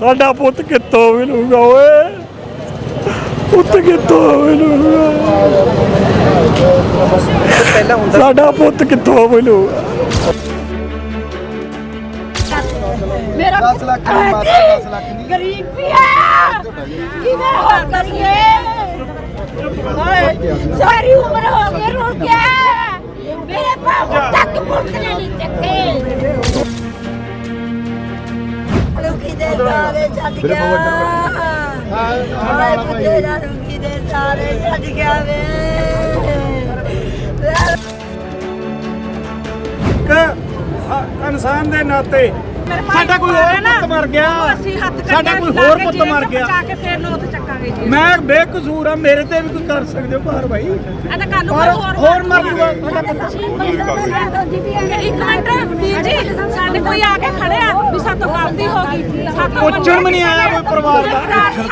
ਸਾਡਾ ਪੁੱਤ ਕਿੱਥੋਂ ਮਿਲੂਗਾ ਓਏ? ਪੁੱਤ ਕਿੱਥੋਂ ਮਿਲੂਗਾ? ਪਹਿਲਾਂ ਹੁੰਦਾ ਸਾਡਾ ਪੁੱਤ ਕਿੱਥੋਂ ਮਿਲੂਗਾ? ਮੇਰਾ 10 ਲੱਖ ਦੀ ਮਾਤਾ 10 ਲੱਖ ਦੀ। ਗਰੀਬੀ ਆ ਕਿਵੇਂ ਹੋ ਕਰੀਏ? ਸਾਰੀ ਉਮਰ ਹੋ ਗਈ ਰੁੜ ਗਿਆ। ਮੇਰੇ ਬਾਬੂ ਤੱਕ ਪੁੱਤ ਨੇ ਨਹੀਂ ਚੱਕੇ। ਸਾਰੇ ਛੱਡ ਗਿਆ ਹਾਏ ਬਤੇਰਾ ਰੁਕੀ ਦੇ ਸਾਰੇ ਛੱਡ ਗਿਆ ਵੇ। ਇਨਸਾਨ ਦੇ ਨਾਤੇ। ਸਾਡਾ ਕੋਈ ਹੋਰ ਪੁੱਤ ਮਰ ਗਿਆ। ਸਾਡਾ ਕੋਈ ਹੋਰ ਪੁੱਤ ਮਰ ਗਿਆ। ਬਚਾ ਕੇ ਫੇਰ ਨੂੰ ਉੱਥੇ ਚੱਕਾਂਗੇ ਜੀ। ਮੈਂ ਬੇਕਸੂਰ ਆ ਮੇਰੇ ਤੇ ਵੀ ਕੋਈ ਕਰ ਸਕਦੇ ਹੋ ਕਾਰਵਾਈ ਇਹ ਤਾਂ ਕੱਲ ਨੂੰ ਪਰ ਕੋਈ ਹੋਰ ਮਰ ਜੂਗਾ ਸਾਡਾ ਪੁੱਤ। ਇੱਕ ਮਿੰਟ ਵੀਰ ਜੀ ਸਾਡੇ ਕੋਈ ਆ ਕੇ ਖੜਿਆ ਵੀ ਸਾਤੋਂ ਗਲਤੀ ਹੋ ਗਈ। ਸਾਤੋਂ ਪੁੱਛਣ ਵੀ ਨਹੀਂ ਆਇਆ ਕੋਈ ਪਰਿਵਾਰ ਦਾ।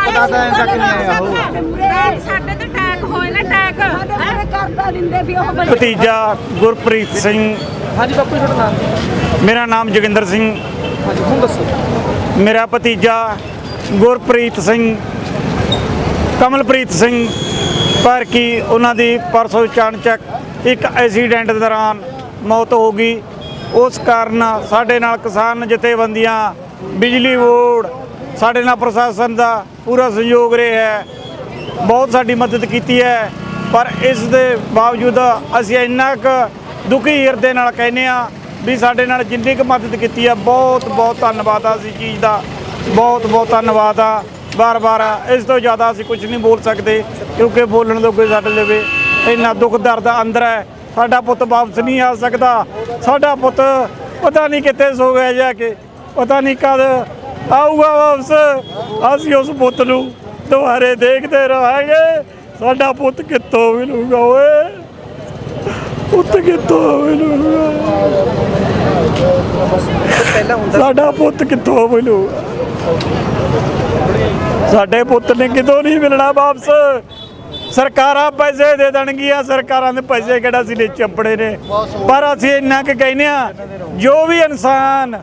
ਪਤਾ ਤਾਂ ਐਂ ਤੱਕ ਨਹੀਂ ਆਇਆ ਉਹ। ਸਾਡੇ ਤੇ ਟੈਗ ਹੋਏ ਨੇ ਟੈਗ ਕਰਦਾ ਦਿੰਦੇ ਵੀ ਉਹ ਭਤੀਜਾ ਗੁਰਪ੍ਰੀਤ ਸਿੰਘ। ਹਾਂਜੀ ਬਾਪੂ ਜੀ ਤੁਹਾਡਾ ਨਾਮ? ਮੇਰਾ ਨਾਮ ਜੋਗਿੰਦਰ ਸਿੰਘ। ਹਾਂਜੀ, ਹੁਣ ਦੱਸੋ। ਮੇਰਾ ਭਤੀਜਾ ਗੁਰਪ੍ਰੀਤ ਸਿੰਘ, ਕਮਲਪ੍ਰੀਤ ਸਿੰਘ, ਪਰ ਕੀ ਉਹਨਾਂ ਦੀ ਪਰਸੋਂ ਚਾਣਚੱਕ ਇੱਕ ਐਕਸੀਡੈਂਟ ਦੌਰਾਨ ਮੌਤ ਹੋ ਗਈ। ਉਸ ਕਾਰਨ ਸਾਡੇ ਨਾਲ ਕਿਸਾਨ ਜਥੇਬੰਦੀਆਂ, ਬਿਜਲੀ ਬੋਰਡ, ਸਾਡੇ ਨਾਲ ਪ੍ਰਸ਼ਾਸਨ ਦਾ ਪੂਰਾ ਸਹਿਯੋਗ ਰਿਹਾ ਹੈ। ਬਹੁਤ ਸਾਡੀ ਮਦਦ ਕੀਤੀ ਹੈ, ਪਰ ਇਸ ਦੇ ਬਾਵਜੂਦ ਅਸੀਂ ਇੰਨਾ ਕੁ ਦੁਖੀ ਹਿਰਦੇ ਨਾਲ ਕਹਿੰਦੇ ਆ ਵੀ ਸਾਡੇ ਨਾਲ ਜਿੰਨੀ ਕੁ ਮਦਦ ਕੀਤੀ ਆ, ਬਹੁਤ ਬਹੁਤ ਧੰਨਵਾਦ ਆ ਇਸ ਚੀਜ਼ ਦਾ। ਬਹੁਤ ਬਹੁਤ ਧੰਨਵਾਦ ਆ। ਬਾਰ-ਬਾਰ ਇਸ ਤੋਂ ਜ਼ਿਆਦਾ ਅਸੀਂ ਕੁਝ ਨਹੀਂ ਬੋਲ ਸਕਦੇ, ਕਿਉਂਕਿ ਬੋਲਣ ਤੋਂ ਕੋਈ ਸਾਡੇ ਲਵੇ ਇੰਨਾ ਦੁੱਖ ਦਰਦ ਅੰਦਰ ਹੈ। ਸਾਡਾ ਪੁੱਤ ਵਾਪਸ ਨਹੀਂ ਆ ਸਕਦਾ। ਸਾਡਾ ਪੁੱਤ ਪਤਾ ਨਹੀਂ ਕਿੱਥੇ ਸੋ ਗਿਆ ਜਾ ਕੇ, ਪਤਾ ਨਹੀਂ ਕਦ ਆਊਗਾ ਵਾਪਸ। ਅਸੀਂ ਉਸ ਪੁੱਤ ਨੂੰ ਦੁਬਾਰੇ ਦੇਖਦੇ ਰਹਾਂਗੇ। ਸਾਡਾ ਪੁੱਤ ਕਿੱਥੋਂ ਮਿਲੂਗਾ ਓਏ? ਪੁੱਤ ਕਿੱਥੋਂ ਮਿਲੂਗਾ ਪਹਿਲਾਂ ਸਾਡਾ ਪੁੱਤ ਕਿੱਥੋਂ ਮਿਲੂਗਾ ਸਾਡੇ ਪੁੱਤ ਨੇ ਕਿਤੋਂ ਨਹੀਂ ਮਿਲਣਾ ਵਾਪਸ? ਸਰਕਾਰਾਂ ਪੈਸੇ ਦੇ ਦੇਣਗੀਆਂ। ਸਰਕਾਰਾਂ ਦੇ ਪੈਸੇ ਕਿਹੜਾ ਸੀ ਲੈ ਚੱਪੜੇ ਨੇ? ਪਰ ਅਸੀਂ ਇੰਨਾ ਕਿ ਕਹਿੰਦੇ ਆ ਜੋ ਵੀ ਇਨਸਾਨ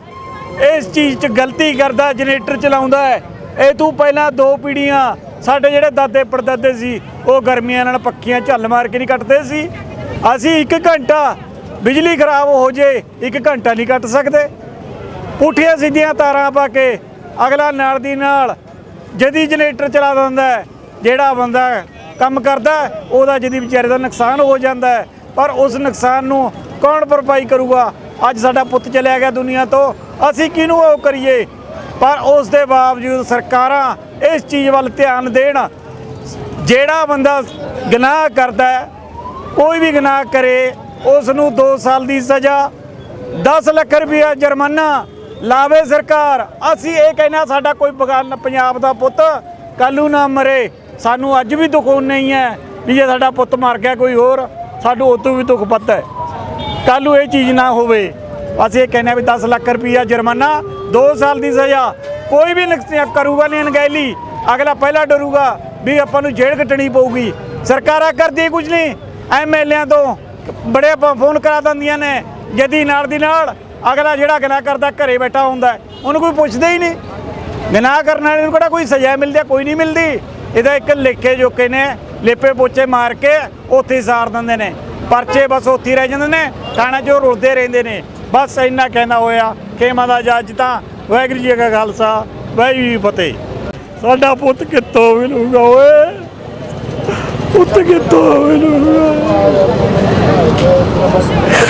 ਇਸ ਚੀਜ਼ 'ਚ ਗਲਤੀ ਕਰਦਾ, ਜਨਰੇਟਰ ਚਲਾਉਂਦਾ ਹੈ, ਇਹ ਤੋਂ ਪਹਿਲਾਂ ਦੋ ਪੀੜੀਆਂ ਸਾਡੇ ਜਿਹੜੇ ਦਾਦੇ ਪੜਦਾਦੇ ਸੀ, ਉਹ ਗਰਮੀਆਂ ਨਾਲ ਪੱਖੀਆਂ ਝੱਲ ਮਾਰ ਕੇ ਨਹੀਂ ਕੱਟਦੇ ਸੀ। ਅਸੀਂ 1 ਘੰਟਾ ਬਿਜਲੀ ਖਰਾਬ ਹੋ ਜੇ 1 ਘੰਟਾ ਨਹੀਂ ਕੱਟ ਸਕਦੇ। ਪੁੱਠੀਆਂ ਸਿੱਧੀਆਂ ਤਾਰਾਂ ਪਾ ਕੇ ਅਗਲਾ ਨਾਲ ਦੀ ਨਾਲ ਜਦੀ ਜਨਰੇਟਰ ਚਲਾ ਦਿੰਦਾ ਜਿਹੜਾ ਬੰਦਾ ਕੰਮ ਕਰਦਾ ਉਹਦਾ ਜਦੀ ਵਿਚਾਰੇ ਦਾ ਨੁਕਸਾਨ ਹੋ ਜਾਂਦਾ ਪਰ ਉਸ ਨੁਕਸਾਨ ਨੂੰ ਕੌਣ ਭਰਪਾਈ ਕਰੂਗਾ? ਅੱਜ ਸਾਡਾ ਪੁੱਤ ਚਲਿਆ ਗਿਆ ਦੁਨੀਆ ਤੋਂ, ਅਸੀਂ ਕਿਹਨੂੰ ਉਹ ਕਰੀਏ? ਪਰ ਉਸ ਦੇ ਬਾਵਜੂਦ ਸਰਕਾਰਾਂ ਇਸ ਚੀਜ਼ ਵੱਲ ਧਿਆਨ ਦੇਣ, ਜਿਹੜਾ ਬੰਦਾ ਗੁਨਾਹ ਕਰਦਾ ਹੈ ਕੋਈ ਵੀ ਗੁਨਾਹ ਕਰੇ, ਉਸ ਨੂੰ 2 ਸਾਲ ਦੀ ਸਜ਼ਾ 10 ਲੱਖ ਰੁਪਇਆ ਜੁਰਮਾਨਾ ਲਾਵੇ ਸਰਕਾਰ। ਅਸੀਂ ਇਹ ਕਹਿਣਾ, ਸਾਡਾ ਕੋਈ ਬਗਾਨ ਪੰਜਾਬ ਦਾ ਪੁੱਤ ਕੱਲੂ ਨਾ ਮਰੇ। ਸਾਨੂੰ ਅੱਜ ਵੀ ਦੁੱਖ ਨਹੀਂ ਹੈ ਵੀ ਜੇ ਸਾਡਾ ਪੁੱਤ ਮਰ ਗਿਆ ਕੋਈ ਹੋਰ ਸਾਨੂੰ ਉਹ ਤੋਂ ਵੀ ਦੁੱਖ ਪੱਤ ਹੈ। ਕੱਲੂ ਇਹ ਚੀਜ਼ ਨਾ ਹੋਵੇ। ਅਸੀਂ ਇਹ ਕਹਿੰਦੇ ਹਾਂ ਵੀ 10 ਲੱਖ ਰੁਪਇਆ ਜੁਰਮਾਨਾ 2 ਸਾਲ ਦੀ ਸਜ਼ਾ, ਕੋਈ ਵੀ ਨੁਕਸ- ਕਰੂਗਾ ਨਹੀਂ ਅਣਗਹਿਲੀ। ਅਗਲਾ ਪਹਿਲਾਂ ਡਰੂਗਾ ਵੀ ਆਪਾਂ ਨੂੰ ਜੇਲ੍ਹ ਕੱਟਣੀ ਪਊਗੀ। ਸਰਕਾਰਾਂ ਕਰਦੀ ਕੁਝ ਨਹੀਂ। ਐਮਐਲਏਆਂ ਤੋਂ ਬੜੇ ਫੋਨ ਕਰਾ ਦਿੰਦੀਆਂ ਨੇ, ਜਦੀ ਨਾਲ ਦੀ ਨਾਲ ਅਗਲਾ ਜਿਹੜਾ ਗੁਨਾਹ ਕਰਦਾ, ਘਰੇ ਬੈਠਾ ਹੁੰਦਾ ਉਹਨੂੰ ਕੋਈ ਪੁੱਛਦਾ ਹੀ ਨਹੀਂ। ਗੁਨਾਹ ਕਰਨ ਵਾਲੇ ਨੂੰ ਕਿਹੜਾ ਕੋਈ ਸਜ਼ਾ ਮਿਲਦੀ ਹੈ? ਕੋਈ ਨਹੀਂ ਮਿਲਦੀ। ਇਹਦਾ ਇੱਕ ਲੇਖੇ ਜੋਕੇ ਨੇ, ਲੇਪੇ ਪੋਚੇ ਮਾਰ ਕੇ ਉੱਥੇ ਹੀ ਸਾਰ ਦਿੰਦੇ ਨੇ। ਪਰਚੇ ਬਸ ਉੱਥੇ ਹੀ ਰਹਿ ਜਾਂਦੇ ਨੇ, ਥਾਣਾ 'ਚੋਂ ਰੁਲਦੇ ਰਹਿੰਦੇ ਨੇ। ਬਸ ਇੰਨਾ ਕਹਿੰਦਾ ਹੋਇਆ, ਖੇਮਾ ਦਾ ਜੱਜ ਤਾਂ ਵਾਹਿਗੁਰੂ ਜੀ ਕਾ ਖਾਲਸਾ, ਵਾਹਿਗੁਰੂ ਜੀ ਫਤਿਹ। ਸਾਡਾ ਪੁੱਤ ਕਿੱਥੋਂ ਮਿਲੂਗਾ ਓਏ? ਪੁੱਤ ਕਿੱਥੋਂ ਮਿਲੂਗਾ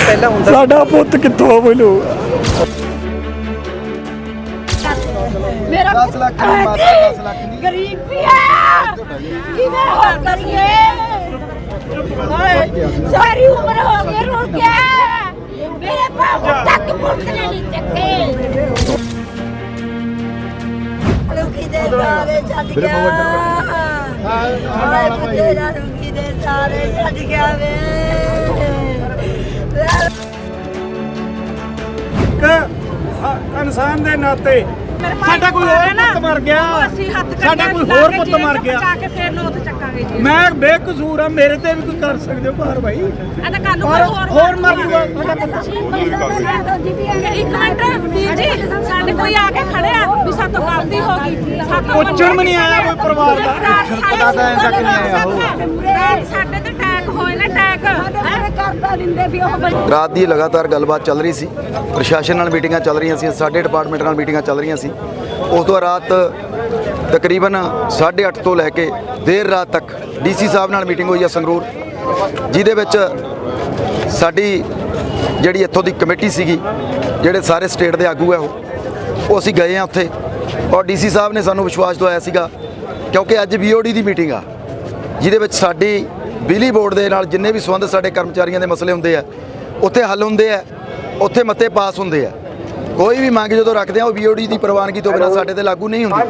ਪਹਿਲਾਂ ਹੁੰਦਾ ਸਾਡਾ ਪੁੱਤ ਕਿੱਥੋਂ ਮਿਲੂਗਾ ਮੇਰਾ 10 ਲੱਖ ਦੀ ਮਾਤਾ 10 ਲੱਖ ਦੀ ਗਰੀਬੀ ਆ। ਕਿਵੇਂ ਹੋ ਕਰੀਏ? ਸਾਰੀ ਉਮਰ ਹੋ ਗਈ ਰੁੜ ਗਿਆ ਮੇਰੇ ਬਾਬੂ ਤੱਕ ਪੁੱਤ ਨਹੀਂ ਚੱਕੇ। ਰੁਕੀ ਦੇ ਸਾਰੇ ਛੱਡ ਗਿਆ। ਹਾਏ ਬਤੇਰਾ ਰੁਕੀ ਦੇ ਸਾਰੇ ਛੱਡ ਗਿਆ। ਵੇ ਇੱਕ ਇਨਸਾਨ ਦੇ ਨਾਤੇ ਸਾਡਾ ਕੋਈ ਹੋਰ ਨਾ, ਪੁੱਤ ਮਰ ਗਿਆ। ਸਾਡਾ ਕੋਈ ਹੋਰ ਪੁੱਤ ਮਰ ਗਿਆ ਪਹੁੰਚਾ ਕੇ ਫੇਰ ਨੋਟ ਚੱਕਾਂਗੇ ਜੀ। ਮੈਂ ਬੇਕਸੂਰ ਆ ਮੇਰੇ ਤੇ ਵੀ ਕੋਈ ਕਰ ਸਕਦੇ ਹੋ ਭਾਰ ਭਾਈ ਇਹ ਤਾਂ ਕੱਲ ਨੂੰ ਪਰ ਕੋਈ ਹੋਰ ਮਰ ਜੂਗਾ ਸਾਡਾ ਪੁੱਤ। ਇੱਕ ਮਿੰਟ ਵੀਰ ਜੀ ਸਾਡੇ ਕੋਈ ਆ ਕੇ ਖੜਿਆ ਸਾਤੋਂ ਗਲਤੀ ਹੋ ਗਈ। ਸਾਤੋਂ ਪੁੱਛਣ ਵੀ ਨਹੀਂ ਆਇਆ ਕੋਈ ਪਰਿਵਾਰ ਦਾ। ਸਾਡਾ ਤਾਂ ਐਂ ਤੱਕ ਨਹੀਂ ਆਇਆ ਉਹ ਸਾਡੇ ਤੇ ਅਟੈਕ ਹੋਏ ਨੇ ਅਟੈਕ ਕਰਦਾ ਦਿੰਦੇ ਵੀ ਉਹ ਰਾਤ ਦੀ ਲਗਾਤਾਰ ਗੱਲਬਾਤ ਚੱਲ ਰਹੀ ਸੀ। ਪ੍ਰਸ਼ਾਸਨ ਨਾਲ ਮੀਟਿੰਗਾਂ ਚੱਲ ਰਹੀਆਂ ਸੀ ਸਾਡੇ ਡਿਪਾਰਟਮੈਂਟ ਨਾਲ ਮੀਟਿੰਗਾਂ ਚੱਲ ਰਹੀਆਂ ਸੀ। ਉਸ ਤੋਂ ਰਾਤ ਤਕਰੀਬਨ 8:30 ਤੋਂ ਲੈ ਕੇ ਦੇਰ ਰਾਤ ਤੱਕ ਡੀਸੀ ਸਾਹਿਬ ਨਾਲ ਮੀਟਿੰਗ ਹੋਈ ਹੈ ਸੰਗਰੂਰ ਜਿਹਦੇ ਵਿੱਚ ਸਾਡੀ ਜਿਹੜੀ ਇੱਥੋਂ ਦੀ ਕਮੇਟੀ ਸੀਗੀ ਜਿਹੜੇ ਸਾਰੇ ਸਟੇਟ ਦੇ ਆਗੂ ਹੈ ਉਹ ਉਹ ਅਸੀਂ ਗਏ ਆ ਉੱਥੇ। ਔਰ ਡੀਸੀ ਸਾਹਿਬ ਨੇ ਸਾਨੂੰ ਵਿਸ਼ਵਾਸ ਦਵਾਇਆ ਸੀਗਾ ਕਿਉਂਕਿ ਅੱਜ ਬੀਓਡੀ ਦੀ ਮੀਟਿੰਗ ਆ ਜਿਹਦੇ ਵਿੱਚ ਸਾਡੀ ਬਿਜਲੀ ਬੋਰਡ ਦੇ ਨਾਲ ਜਿੰਨੇ ਵੀ ਸੰਬੰਧ ਸਾਡੇ ਕਰਮਚਾਰੀਆਂ ਦੇ ਮਸਲੇ ਹੁੰਦੇ ਆ ਉੱਥੇ ਹੱਲ ਹੁੰਦੇ ਆ ਉੱਥੇ ਮਤੇ ਪਾਸ ਹੁੰਦੇ ਆ। ਕੋਈ ਵੀ ਮੰਗ ਜਦੋਂ ਰੱਖਦੇ ਆ ਉਹ ਬੀਓਡੀ ਦੀ ਪ੍ਰਵਾਨਗੀ ਤੋਂ ਬਿਨਾਂ ਸਾਡੇ ਤੇ ਲਾਗੂ ਨਹੀਂ ਹੁੰਦੀ।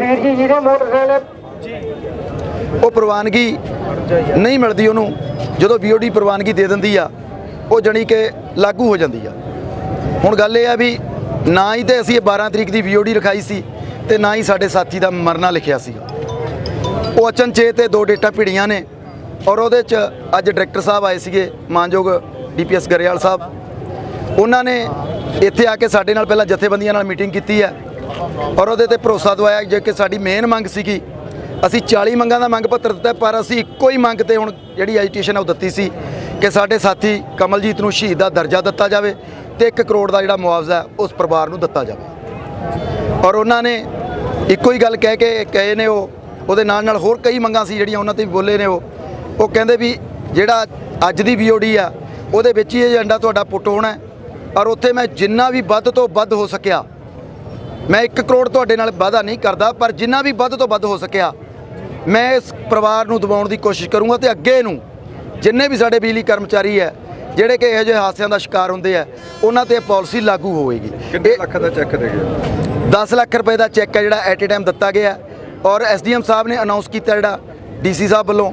ਉਹ ਪ੍ਰਵਾਨਗੀ ਨਹੀਂ ਮਿਲਦੀ ਉਹਨੂੰ ਜਦੋਂ ਬੀਓਡੀ ਪ੍ਰਵਾਨਗੀ ਦੇ ਦਿੰਦੀ ਆ ਉਹ ਜਣੀ ਕਿ ਲਾਗੂ ਹੋ ਜਾਂਦੀ ਆ। ਹੁਣ ਗੱਲ ਇਹ ਆ ਵੀ ਨਾ ਹੀ ਤੇ ਅਸੀਂ ਇਹ 12 ਤਰੀਕ ਦੀ ਬੀਓਡੀ ਲਿਖਾਈ ਸੀ ਤੇ ਨਾ ਹੀ ਸਾਡੇ ਸਾਥੀ ਦਾ ਮਰਨਾ ਲਿਖਿਆ ਸੀ। ਉਹ ਅਚਨਚੇਤ ਤੇ ਦੋ ਡੇਟਾ ਭਿੜੀਆਂ ਨੇ ਔਰ ਉਹਦੇ ਚ ਅੱਜ ਡਾਇਰੈਕਟਰ ਸਾਹਿਬ ਆਏ ਸੀਗੇ, ਮਾਨਯੋਗ ਡੀਪੀਐਸ ਗਰੇਵਾਲ ਸਾਹਿਬ। ਉਹਨਾਂ ਨੇ ਇੱਥੇ ਆ ਕੇ ਸਾਡੇ ਨਾਲ ਪਹਿਲਾਂ ਜਥੇਬੰਦੀਆਂ ਨਾਲ ਮੀਟਿੰਗ ਕੀਤੀ ਹੈ ਔਰ ਉਹਦੇ ਤੇ ਭਰੋਸਾ ਦਵਾਇਆ ਜੇ ਕਿ ਸਾਡੀ ਮੇਨ ਮੰਗ ਸੀਗੀ, ਅਸੀਂ 40 ਮੰਗਾਂ ਦਾ ਮੰਗ ਪੱਤਰ ਦਿੱਤਾ, ਪਰ ਅਸੀਂ ਇੱਕੋ ਹੀ ਮੰਗ ਤੇ ਹੁਣ ਜਿਹੜੀ ਐਜੀਟੇਸ਼ਨ ਉਹ ਦਿੱਤੀ ਸੀ ਕਿ ਸਾਡੇ ਸਾਥੀ ਕਮਲਜੀਤ ਨੂੰ ਸ਼ਹੀਦ ਦਾ ਦਰਜਾ ਦਿੱਤਾ ਜਾਵੇ ਤੇ 1 ਕਰੋੜ ਦਾ ਜਿਹੜਾ ਮੁਆਵਜ਼ਾ ਉਸ ਪਰਿਵਾਰ ਨੂੰ ਦਿੱਤਾ ਜਾਵੇ। ਔਰ ਉਹਨਾਂ ਨੇ ਇੱਕੋ ਹੀ ਗੱਲ ਕਹਿ ਕੇ ਕਹੇ ਨੇ ਉਹ, ਉਹਦੇ ਨਾਲ ਨਾਲ ਹੋਰ ਕਈ ਮੰਗਾਂ ਸੀ ਜਿਹੜੀਆਂ ਉਹਨਾਂ ਤੇ ਵੀ ਬੋਲੇ ਨੇ ਉਹ। ਉਹ ਕਹਿੰਦੇ ਵੀ ਜਿਹੜਾ ਅੱਜ ਦੀ ਬੀਓਡੀ ਆ, ਉਹਦੇ ਵਿੱਚ ਹੀ ਏਜੰਡਾ ਤੁਹਾਡਾ ਪੁੱਟ ਹੋਣਾ ਔਰ ਉੱਥੇ ਮੈਂ ਜਿੰਨਾ ਵੀ ਵੱਧ ਤੋਂ ਵੱਧ ਹੋ ਸਕਿਆ, ਮੈਂ 1 ਕਰੋੜ ਤੁਹਾਡੇ ਨਾਲ ਵਾਅਦਾ ਨਹੀਂ ਕਰਦਾ, ਪਰ ਜਿੰਨਾ ਵੀ ਵੱਧ ਤੋਂ ਵੱਧ ਹੋ ਸਕਿਆ, ਮੈਂ ਇਸ ਪਰਿਵਾਰ ਨੂੰ ਦਬਾਉਣ ਦੀ ਕੋਸ਼ਿਸ਼ ਕਰੂੰਗਾ ਤੇ ਅੱਗੇ ਨੂੰ ਜਿੰਨੇ ਵੀ ਸਾਡੇ ਬਿਜਲੀ ਕਰਮਚਾਰੀ ਹੈ ਜਿਹੜੇ ਕਿ ਇਹੋ ਜਿਹੇ ਹਾਦਸਿਆਂ ਦਾ ਸ਼ਿਕਾਰ ਹੁੰਦੇ ਆ ਉਹਨਾਂ ਤੇ ਪਾਲਿਸੀ ਲਾਗੂ ਹੋਵੇਗੀ। ਕਿੰਨੇ ਲੱਖ ਦਾ ਚੈੱਕ ਦੇ ਗਏ 10 ਲੱਖ ਰੁਪਏ ਦਾ ਚੈੱਕ ਹੈ ਜਿਹੜਾ ਐਟ ਏ ਟਾਈਮ ਦਿੱਤਾ ਗਿਆ। ਔਰ ਐਸਡੀਐਮ ਸਾਹਿਬ ਨੇ ਅਨਾਉਂਸ ਕੀਤਾ ਜਿਹੜਾ ਡੀਸੀ ਸਾਹਿਬ ਵੱਲੋਂ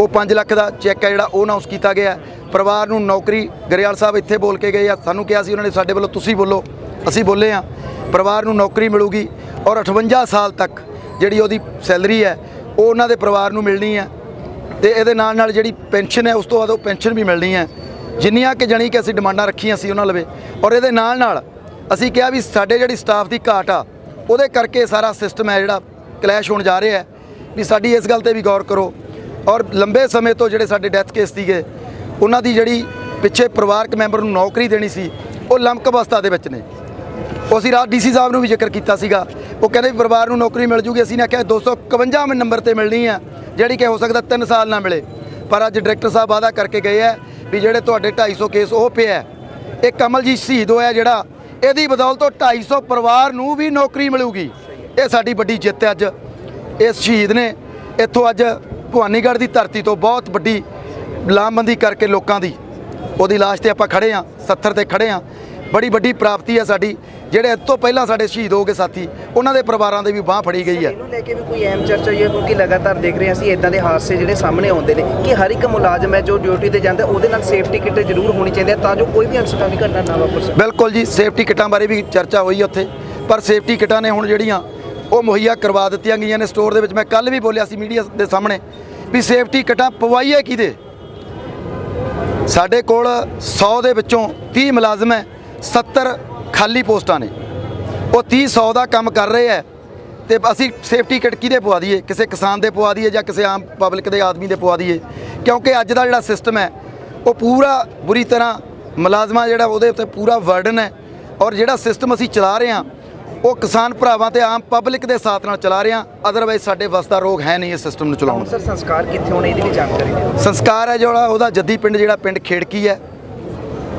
ਉਹ 5 ਲੱਖ ਦਾ ਚੈੱਕ ਹੈ ਜਿਹੜਾ ਉਹ ਅਨਾਉਂਸ ਕੀਤਾ ਗਿਆ। ਪਰਿਵਾਰ ਨੂੰ ਨੌਕਰੀ ਗਰੇਵਾਲ ਸਾਹਿਬ ਇੱਥੇ ਬੋਲ ਕੇ ਗਏ ਆ। ਸਾਨੂੰ ਕਿਹਾ ਸੀ ਉਹਨਾਂ ਨੇ ਸਾਡੇ ਵੱਲੋਂ ਤੁਸੀਂ ਬੋਲੋ ਅਸੀਂ ਬੋਲੇ ਆ। ਪਰਿਵਾਰ ਨੂੰ ਨੌਕਰੀ ਮਿਲੂਗੀ। ਔਰ 58 ਸਾਲ ਤੱਕ ਜਿਹੜੀ ਉਹਦੀ ਸੈਲਰੀ ਹੈ ਉਹ ਉਹਨਾਂ ਦੇ ਪਰਿਵਾਰ ਨੂੰ ਮਿਲਣੀ ਹੈ। ਤੇ ਇਹਦੇ ਨਾਲ ਨਾਲ ਜਿਹੜੀ ਪੈਨਸ਼ਨ ਹੈ ਉਸ ਤੋਂ ਬਾਅਦ ਉਹ ਪੈਨਸ਼ਨ ਵੀ ਮਿਲਣੀ ਹੈ। ਜਿੰਨੀਆਂ ਕਿ ਜਾਣੀ ਕਿ ਅਸੀਂ ਡਿਮਾਂਡਾਂ ਰੱਖੀਆਂ ਸੀ ਉਹਨਾਂ ਲਵੇ। ਔਰ ਇਹਦੇ ਨਾਲ ਨਾਲ ਅਸੀਂ ਕਿਹਾ ਵੀ ਸਾਡੇ ਜਿਹੜੀ ਸਟਾਫ ਦੀ ਘਾਟ ਆ, ਉਹਦੇ ਕਰਕੇ ਸਾਰਾ ਸਿਸਟਮ ਹੈ ਜਿਹੜਾ ਕਲੈਸ਼ ਹੋਣ ਜਾ ਰਿਹਾ ਹੈ। ਵੀ ਸਾਡੀ ਇਸ ਗੱਲ ਤੇ ਵੀ ਗੌਰ ਕਰੋ। ਔਰ ਲੰਬੇ ਸਮੇਂ ਤੋਂ ਜਿਹੜੇ ਸਾਡੇ ਡੈਥ ਕੇਸ ਸੀਗੇ, ਉਹਨਾਂ ਦੀ ਜਿਹੜੀ ਪਿੱਛੇ ਪਰਿਵਾਰਕ ਮੈਂਬਰ ਨੂੰ ਨੌਕਰੀ ਦੇਣੀ ਸੀ, ਉਹ ਲੰਮਕ ਅਵਸਥਾ ਦੇ ਵਿੱਚ ਨੇ। ਉਹ ਅਸੀਂ ਰਾਤ ਡੀਸੀ ਸਾਹਿਬ ਨੂੰ ਵੀ ਜ਼ਿਕਰ ਕੀਤਾ ਸੀਗਾ। ਉਹ ਕਹਿੰਦੇ ਵੀ ਪਰਿਵਾਰ ਨੂੰ ਨੌਕਰੀ ਮਿਲ ਜੂਗੀ। ਅਸੀਂ ਨੇ ਆਖਿਆ 251 ਨੰਬਰ ਤੇ ਮਿਲਣੀ ਆ ਜਿਹੜੀ ਕਿ ਹੋ ਸਕਦਾ 3 ਸਾਲ ਨਾ ਮਿਲੇ। ਪਰ ਅੱਜ ਡਾਇਰੈਕਟਰ ਸਾਹਿਬ ਵਾਅਦਾ ਕਰਕੇ ਗਏ ਆ ਵੀ ਜਿਹੜੇ ਤੁਹਾਡੇ 250 ਕੇਸ ਉਹ ਪਿਆ ਹੈ। ਇਹ ਕਮਲਜੀਤ ਸ਼ਹੀਦ ਹੋਇਆ ਜਿਹੜਾ, ਇਹਦੀ ਬਦੌਲਤ 250 ਪਰਿਵਾਰ ਨੂੰ ਵੀ ਨੌਕਰੀ ਮਿਲੂਗੀ। ਇਹ ਸਾਡੀ ਵੱਡੀ ਜਿੱਤ ਹੈ ਅੱਜ। ਇਸ ਸ਼ਹੀਦ ਨੇ ਇੱਥੋਂ ਅੱਜ ਭਵਾਨੀਗੜ੍ਹ ਦੀ ਧਰਤੀ ਤੋਂ ਬਹੁਤ ਵੱਡੀ ਲਾਮਬੰਦੀ ਕਰਕੇ ਲੋਕਾਂ ਦੀ। ਉਹਦੀ ਲਾਸ਼ ਤੇ ਆਪਾਂ ਖੜੇ ਆ 70 ਤੇ ਖੜੇ ਆ ਬੜੀ ਵੱਡੀ ਪ੍ਰਾਪਤੀ ਹੈ ਸਾਡੀ ਜਿਹੜੇ ਇਸ ਤੋਂ ਪਹਿਲਾਂ ਸਾਡੇ ਸ਼ਹੀਦ ਹੋ ਗਏ ਸਾਥੀ ਉਹਨਾਂ ਦੇ ਪਰਿਵਾਰਾਂ ਦੇ ਵੀ ਬਾਹ ਫੜੀ ਗਈ ਹੈ ਇਹਨੂੰ ਲੈ ਕੇ ਵੀ ਕੋਈ ਅਹਿਮ ਚਰਚਾ ਹੋਈ ਹੈ ਕਿਉਂਕਿ ਲਗਾਤਾਰ ਦੇਖ ਰਹੇ ਹਾਂ ਅਸੀਂ ਇਦਾਂ ਦੇ ਹਾਦਸੇ ਜਿਹੜੇ ਸਾਹਮਣੇ ਆਉਂਦੇ ਨੇ ਕਿ ਹਰ ਇੱਕ ਮੁਲਾਜ਼ਮ ਹੈ ਜੋ ਡਿਊਟੀ ਤੇ ਜਾਂਦਾ ਉਹਦੇ ਨਾਲ ਸੇਫਟੀ ਕਿੱਟ ਜ਼ਰੂਰ ਹੋਣੀ ਚਾਹੀਦੀ ਹੈ ਤਾਂ ਜੋ ਕੋਈ ਵੀ ਅਨਸਕਾਮੀ ਘਟਨਾ ਨਾ ਵਾਪਰ ਸਕੇ। ਬਿਲਕੁਲ ਜੀ ਸੇਫਟੀ ਕਿੱਟਾਂ ਬਾਰੇ ਵੀ ਚਰਚਾ ਹੋਈ ਉੱਥੇ ਪਰ ਸੇਫਟੀ ਕਿੱਟਾਂ ਨੇ ਹੁਣ ਜਿਹੜੀਆਂ ਉਹ ਮੁਹੱਈਆ ਕਰਵਾ ਦਿੱਤੀਆਂ ਗਈਆਂ ਨੇ ਸਟੋਰ ਦੇ ਵਿੱਚ। ਮੈਂ ਕੱਲ ਵੀ ਬੋਲਿਆ ਸੀ ਮੀਡੀਆ ਦੇ ਸਾਹਮਣੇ ਵੀ ਸੇਫਟੀ ਕਿੱਟਾਂ ਪਵਾਈਏ ਕਿਹਦੇ? ਸਾਡੇ ਕੋਲ 100 ਦੇ ਵਿੱਚੋਂ 30 ਮੁਲਾਜ਼ਮ ਹੈ 70 ਖਾਲੀ ਪੋਸਟਾਂ ਨੇ। ਉਹ 30 100 ਦਾ ਕੰਮ ਕਰ ਰਹੇ ਹੈ ਤੇ ਅਸੀਂ ਸੇਫਟੀ ਕਿੱਟ ਕਿਹਦੇ ਪਵਾ ਦਈਏ? ਕਿਸੇ ਕਿਸਾਨ ਦੇ ਪਵਾ ਦਈਏ ਜਾਂ ਕਿਸੇ ਆਮ ਪਬਲਿਕ ਦੇ ਆਦਮੀ ਦੇ ਪਵਾ ਦਈਏ? ਕਿਉਂਕਿ ਅੱਜ ਦਾ ਜਿਹੜਾ ਸਿਸਟਮ ਹੈ ਉਹ ਪੂਰਾ ਬੁਰੀ ਤਰ੍ਹਾਂ ਮੁਲਾਜ਼ਮਾਂ ਜਿਹੜਾ ਉਹਦੇ ਉੱਤੇ ਪੂਰਾ ਵਰਡਨ ਹੈ ਔਰ ਜਿਹੜਾ ਸਿਸਟਮ ਅਸੀਂ ਚਲਾ ਰਹੇ ਹਾਂ ਉਹ ਕਿਸਾਨ ਭਰਾਵਾਂ ਤੇ ਆਮ ਪਬਲਿਕ ਦੇ ਸਾਥ ਨਾਲ ਚਲਾ ਰਹੇ ਹਾਂ। ਅਦਰਵਾਈਜ਼ ਸਾਡੇ ਵੱਸ ਦਾ ਰੋਗ ਹੈ ਨਹੀਂ ਇਸ ਸਿਸਟਮ ਨੂੰ ਚਲਾਉਣ ਦਾ। ਸਰ ਸੰਸਕਾਰ ਕਿੱਥੇ ਹੋਣੇ ਇਹਦੀ ਵੀ ਜਾਣਕਾਰੀ ਸੰਸਕਾਰ ਹੈ ਜਿਹੜਾ ਉਹਦਾ ਜੱਦੀ ਪਿੰਡ ਜਿਹੜਾ ਪਿੰਡ ਖੇੜਕੀ ਹੈ।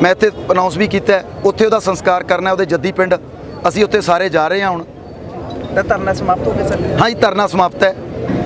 ਮੈਂ ਇੱਥੇ ਅਨਾਉਂਸ ਵੀ ਕੀਤਾ ਉੱਥੇ ਉਹਦਾ ਸੰਸਕਾਰ ਕਰਨਾ ਉਹਦੇ ਜੱਦੀ ਪਿੰਡ। ਅਸੀਂ ਉੱਥੇ ਸਾਰੇ ਜਾ ਰਹੇ ਹਾਂ ਹੁਣ। ਤਾਂ ਧਰਨਾ ਸਮਾਪਤ ਹੋ ਗਿਆ ਸਰ। ਹਾਂ ਜੀ ਧਰਨਾ ਸਮਾਪਤ ਹੈ।